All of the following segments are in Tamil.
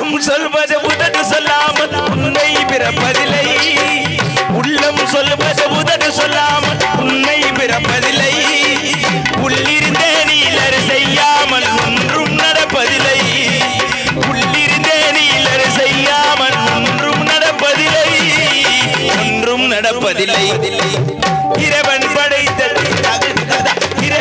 உள்ளம் சொல்வது உதடு சொல்லாமல் உன்னை பிறப்பதில்லை. உள்ளம் சொல்வது உதடு சொல்லாமல் உன்னை பிறப்பதில்லை. உள்ளிருந்த நீலர் செய்யாமல் ஒன்றும் நடப்பதில்லை. உள்ளிருந்த நீலர் செய்யாமல் ஒன்றும் நடப்பதில்லை. ஒன்றும் நடப்பதில்லை. இறைவன் படைத்த படைத்த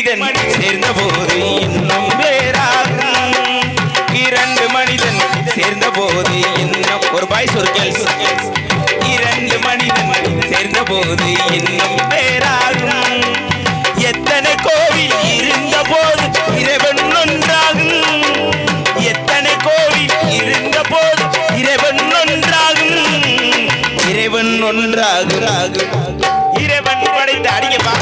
மனிதன் சேர்ந்த போது இன்னும் வேறாகும் இரண்டு மனிதன் சேர்ந்த போது இன்னும் ஒரு பாய் சொற்கள். இரண்டு மனிதன் சேர்ந்த போது இன்னும் வேறாகும் எத்தனை கோவில் இருந்த போது இறைவன் ஒன்றாகும் எத்தனை கோவில் இருந்த போது இறைவன் ஒன்றாகும் இறைவன் ஒன்றாகும் இறைவன் படைத்த அடிங்க பா